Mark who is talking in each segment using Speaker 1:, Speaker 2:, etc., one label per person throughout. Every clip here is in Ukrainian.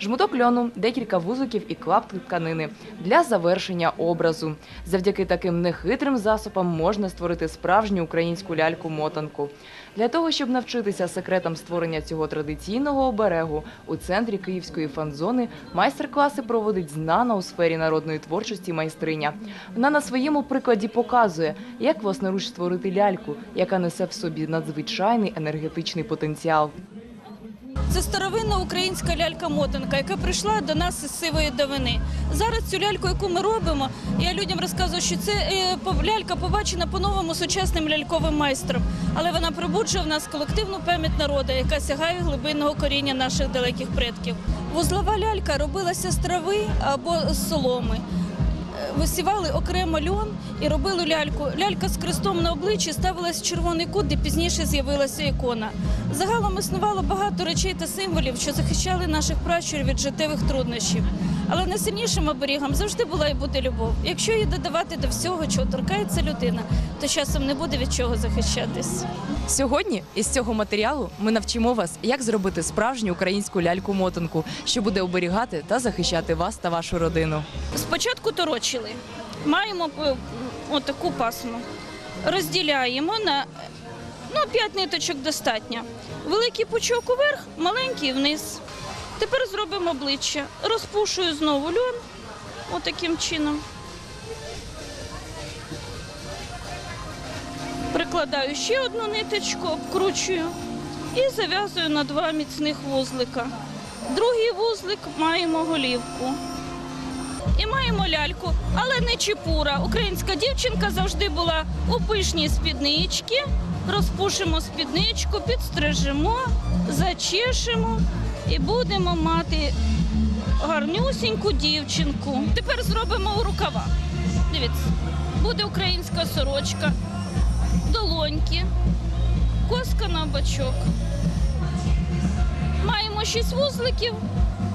Speaker 1: жмуток льону, декілька вузиків і клаптик тканини для завершення образу. Завдяки таким нехитрим засобам можна створити справжню українську ляльку-мотанку. Для того, щоб навчитися секретам створення цього традиційного оберегу, у центрі Київської фан-зони майстер-класи проводить знана у сфері народної творчості майстриня. Вона на своєму прикладі показує, як власноруч створити ляльку, яка несе в собі надзвичайний енергетичний потенціал.
Speaker 2: Це старовинна українська лялька-мотанка, яка прийшла до нас із сивої давини. Зараз цю ляльку, яку ми робимо, я людям розказую, що це е, лялька побачена по-новому сучасним ляльковим майстром. Але вона пробуджує в нас колективну пам'ять народу, яка сягає глибинного коріння наших далеких предків. Вузлова лялька робилася з трави або з соломи. Висівали окремо льон і робили ляльку. Лялька з крестом на обличчі ставилась в червоний кут, де пізніше з'явилася ікона. Загалом існувало багато речей та символів, що захищали наших пращурів від життєвих труднощів. Але найсильнішим оберігом завжди була і буде любов. Якщо її додавати до всього, чого торкається людина, то часом не буде від чого захищатись.
Speaker 1: Сьогодні із цього матеріалу ми навчимо вас, як зробити справжню українську ляльку-мотанку, що буде оберігати та захищати вас та вашу родину.
Speaker 2: Спочатку торочили. Маємо е, отаку пасму. Розділяємо на ну, 5 ниточок достатньо. Великий пучок уверх, маленький вниз. Тепер зробимо обличчя. Розпушую знову льон отаким чином. Прикладаю ще одну ниточку, обкручую і зав'язую на два міцних вузлика. Другий вузлик маємо голівку. І маємо ляльку, але не чепура. Українська дівчинка завжди була у пишній спідничці. Розпушимо спідничку, підстрижемо, зачешемо і будемо мати гарнюсіньку дівчинку. Тепер зробимо у рукава. Дивіться, буде українська сорочка, долоньки, коска на бачок. Маємо шість вузликів,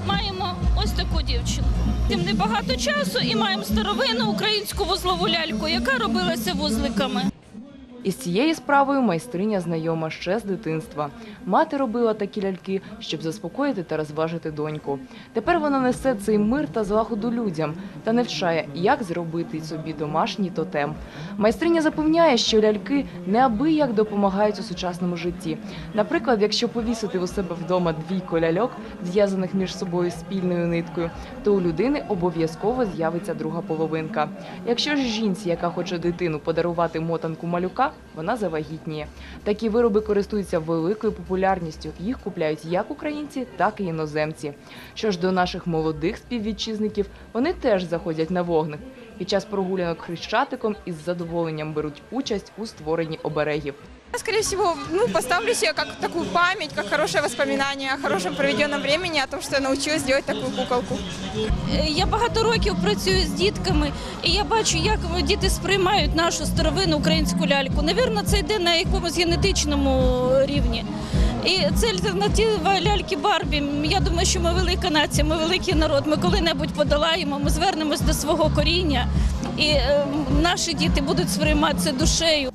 Speaker 2: маємо ось таку дівчинку. Тим небагато часу і маємо старовинну українську вузлову ляльку, яка робилася вузликами.
Speaker 1: Із цією справою майстриня знайома ще з дитинства. Мати робила такі ляльки, щоб заспокоїти та розважити доньку. Тепер вона несе цей мир та злагоду людям та навчає, як зробити собі домашній тотем. Майстриня запевняє, що ляльки неабияк допомагають у сучасному житті. Наприклад, якщо повісити у себе вдома двійко ляльок, зв'язаних між собою спільною ниткою, то у людини обов'язково з'явиться друга половинка. Якщо ж жінці, яка хоче дитину подарувати мотанку малюка, вона завагітніє. Такі вироби користуються великою популярністю. Їх купляють як українці, так і іноземці. Що ж до наших молодих співвітчизників, вони теж заходять на вогник. Під час прогулянок хрещатиком із задоволенням беруть участь у створенні оберегів.
Speaker 3: Скорее всего, ну, поставлю себе как такую память, как хорошее воспоминание о хорошем проведенном времени, о том, что я научилась делать такую куколку.
Speaker 2: Е, Я багато років працюю з дітками, і я бачу, як діти сприймають нашу старовинну українську ляльку. Навірно, це йде на якомусь генетичному рівні. І це альтернатива ляльки Барбі. Я думаю, що ми велика нація, ми великий народ. Ми коли-небудь подолаємо, ми звернемось до свого коріння, і е, наші діти будуть сприймати це душею.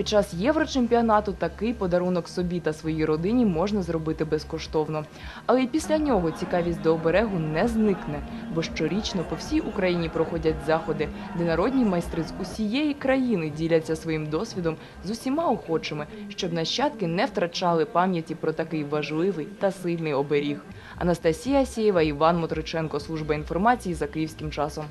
Speaker 1: Під час єврочемпіонату такий подарунок собі та своїй родині можна зробити безкоштовно. Але й після нього цікавість до оберегу не зникне, бо щорічно по всій Україні проходять заходи, де народні майстри з усієї країни діляться своїм досвідом з усіма охочими, щоб нащадки не втрачали пам'яті про такий важливий та сильний оберіг. Анастасія Сієва, Іван Мотриченко, служба інформації за київським часом.